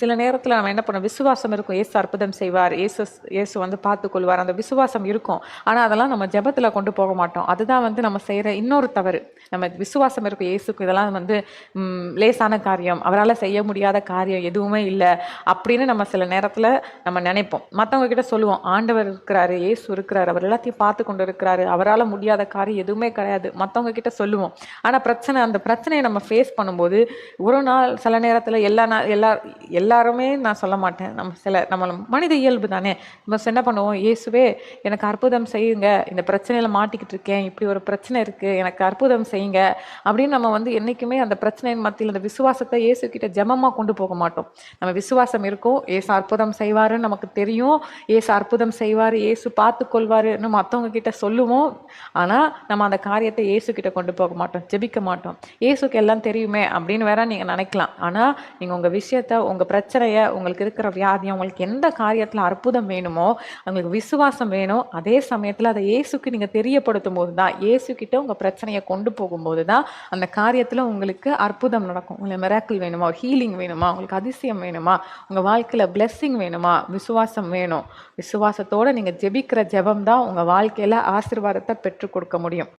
சில நேரத்தில் நம்ம என்ன பண்ணோம் விசுவாசம் இருக்கும். ஏசு அற்புதம் செய்வார். ஏசு ஏசு வந்து பார்த்துக்கொள்வார். அந்த விசுவாசம் இருக்கும். ஆனால் அதெல்லாம் நம்ம ஜெபத்தில் கொண்டு போக மாட்டோம். அதுதான் வந்து நம்ம செய்கிற இன்னொரு தவறு. நம்ம விசுவாசம் இருக்கும். இயேசுக்கு இதெல்லாம் வந்து லேசான காரியம். அவரால் செய்ய முடியாத காரியம் எதுவுமே இல்லை அப்படின்னு நம்ம சில நேரத்தில் நம்ம நினைப்போம். மற்றவங்க கிட்ட சொல்லுவோம். ஆண்டவர் இருக்கிறாரு ஏசு இருக்கிறாரு அவர் எல்லாத்தையும் பார்த்து கொண்டு இருக்கிறாரு. அவரால் முடியாத காரியம் எதுவுமே கிடையாது. மற்றவங்க கிட்ட சொல்லுவோம். ஆனால் பிரச்சனை அந்த பிரச்சனையை நம்ம ஃபேஸ் பண்ணும்போது ஒரு நாள் சில நேரத்தில் எல்லா நாள் எல்லா எல்லாருமே நான் சொல்ல மாட்டேன். நம்ம சில நம்ம மனித இயல்பு தானே. நம்ம என்ன பண்ணுவோம்? இயேசுவே எனக்கு அற்புதம் செய்யுங்க. இந்த பிரச்சனையில் மாட்டிக்கிட்டு இருக்கேன். இப்படி ஒரு பிரச்சனை இருக்குது எனக்கு அற்புதம் செய்யுங்க. அப்படின்னு நம்ம வந்து என்றைக்குமே அந்த பிரச்சனையின் மத்தியில் அந்த விசுவாசத்தை இயேசு கிட்ட ஜமமாக கொண்டு போக மாட்டோம். நம்ம விசுவாசம் இருக்கும். ஏசு அற்புதம் செய்வாருன்னு நமக்கு தெரியும். ஏசு அற்புதம் செய்வார். ஏசு பார்த்து கொள்வாருன்னு மற்றவங்க கிட்ட சொல்லுவோம். ஆனால் நம்ம அந்த காரியத்தை இயேசு கிட்ட கொண்டு போக மாட்டோம். ஜெபிக்க மாட்டோம். இயேசுக்கு எல்லாம் தெரியுமே அப்படின்னு வேற நீங்கள் நினைக்கலாம். ஆனால் நீங்கள் உங்கள் விஷயத்த உங்கள் பிரச்சனையை உங்களுக்கு இருக்கிற வியாதியை உங்களுக்கு எந்த காரியத்தில் அற்புதம் வேணுமோ உங்களுக்கு விசுவாசம் வேணும் அதே சமயத்தில் அதை இயேசுக்கு நீங்கள் தெரியப்படுத்தும் போது தான் இயேசுக்கிட்ட உங்கள் பிரச்சனையை கொண்டு போகும்போது தான் அந்த காரியத்தில் உங்களுக்கு அற்புதம் நடக்கும். உங்களுக்கு மிராக்கிள் வேணுமா? ஹீலிங் வேணுமா? உங்களுக்கு அதிசயம் வேணுமா? உங்கள் வாழ்க்கையில் பிளெஸ்ஸிங் வேணுமா? விசுவாசம் வேணும். விசுவாசத்தோடு நீங்கள் ஜெபிக்கிற ஜெபம் தான் உங்கள் வாழ்க்கையில் ஆசிர்வாதத்தை பெற்றுக் கொடுக்க முடியும்.